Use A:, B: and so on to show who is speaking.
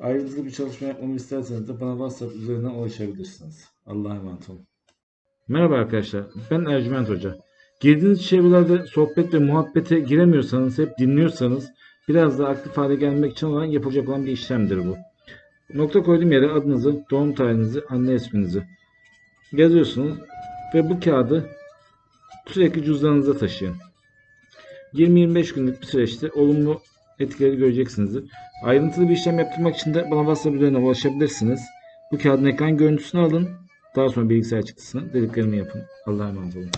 A: Ayrıntılı bir çalışma yapmamı isterseniz de bana WhatsApp üzerinden ulaşabilirsiniz. Allah'a emanet olun. Merhaba arkadaşlar. Ben Ercüment Hoca. Girdiğiniz çevrelerde sohbet ve muhabbete giremiyorsanız, hep dinliyorsanız biraz daha aktif hale gelmek için olan yapılacak olan bir işlemdir bu. Nokta koyduğum yere adınızı, doğum tarihinizi, anne isminizi yazıyorsunuz ve bu kağıdı sürekli cüzdanınıza taşıyın. 20-25 günlük bir süreçte olumlu etkileri göreceksinizdir. Ayrıntılı bir işlem yaptırmak için de bana WhatsApp üzerinden ulaşabilirsiniz. Bu kağıdın ekran görüntüsünü alın. Daha sonra bilgisayar çıktısını dediklerimi yapın. Allah'a emanet olun.